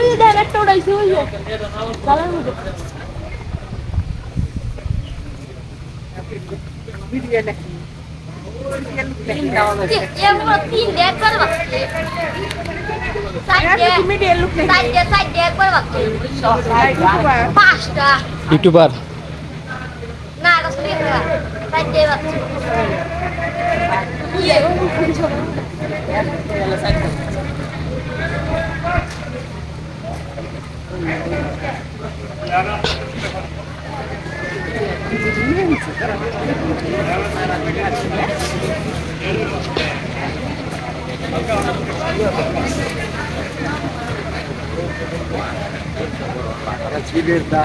যে দেন একটা উড়াইছে ওই গালের মধ্যে এমন ইউটিউবার। না এটা শুনে সাইডে বাচ্চা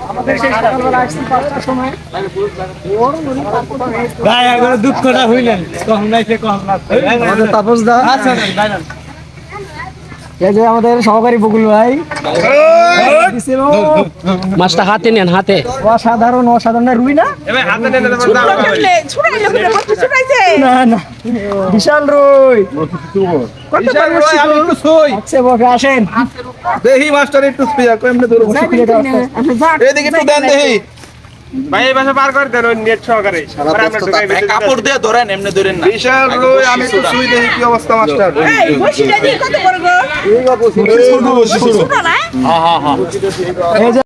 ভাই একবার দুঃখটা হইলেন। নাইছে তাপস দা। আচ্ছা এই যে আমাদের সহকারী বকুল ভাই দিছিল মাছটা হাতে নেন হাতে। অসাধারণ অসাধারণ রুই না? না না। বিশাল রুই। আচ্ছা আসেন। দেহি মাস্টার একটু ধরবো এদিকে একটু দেন দেহি। ভাই এই পাশে পার করে দেন নেট সহকারে। কাপড় দিয়ে ধরেন এমনি ধরেন না। বিশাল রই আমি সুই কি অবস্থা মাস্টার। এই 好好好，这。